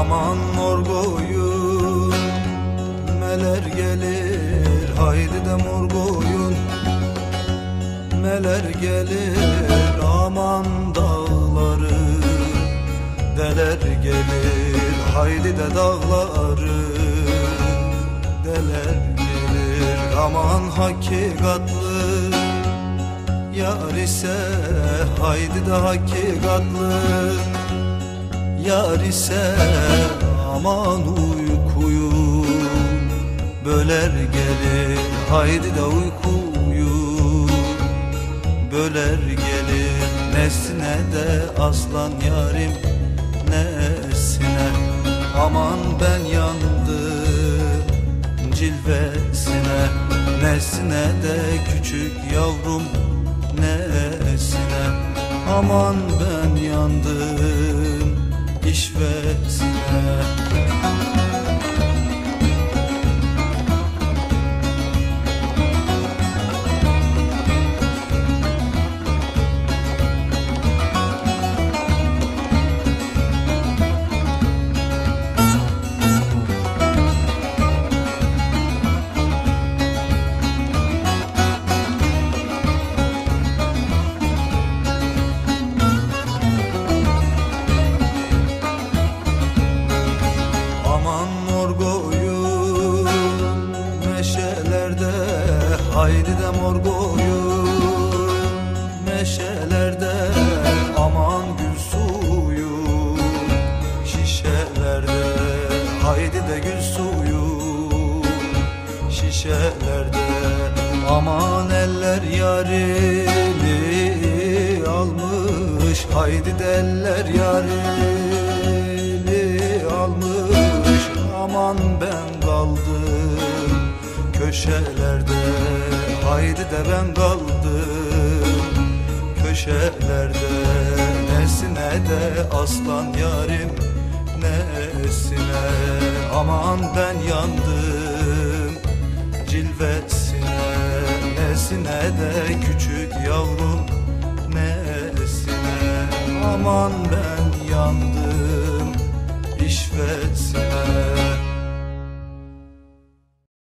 Aman morgoyun Meler gelir. Haydi de morgoyun Meler gelir. Aman dağları Deler gelir. Haydi de dağları Deler gelir. Aman hakikatlı Yar ise haydi de hakikatlı Yar ise aman uykuyu Böler gelir haydi de uykuyu Böler gelir. Nesine de aslan yarim Nesine? Aman ben yandım cilvesine. Nesine de küçük yavrum nesine? Aman ben yandım işvesine meşelerde haydi de morgoyun meşelerde aman gül suyu. Şişelerde haydi de gül suyu. Şişelerde aman eller yarini almış. Haydi de eller köşelerde. Haydi de ben kaldım köşelerde. Nesine de aslan yarim nesine? Aman ben yandım cilvesine. Nesine de küçük yavrum nesine? Aman ben yandım işvetsine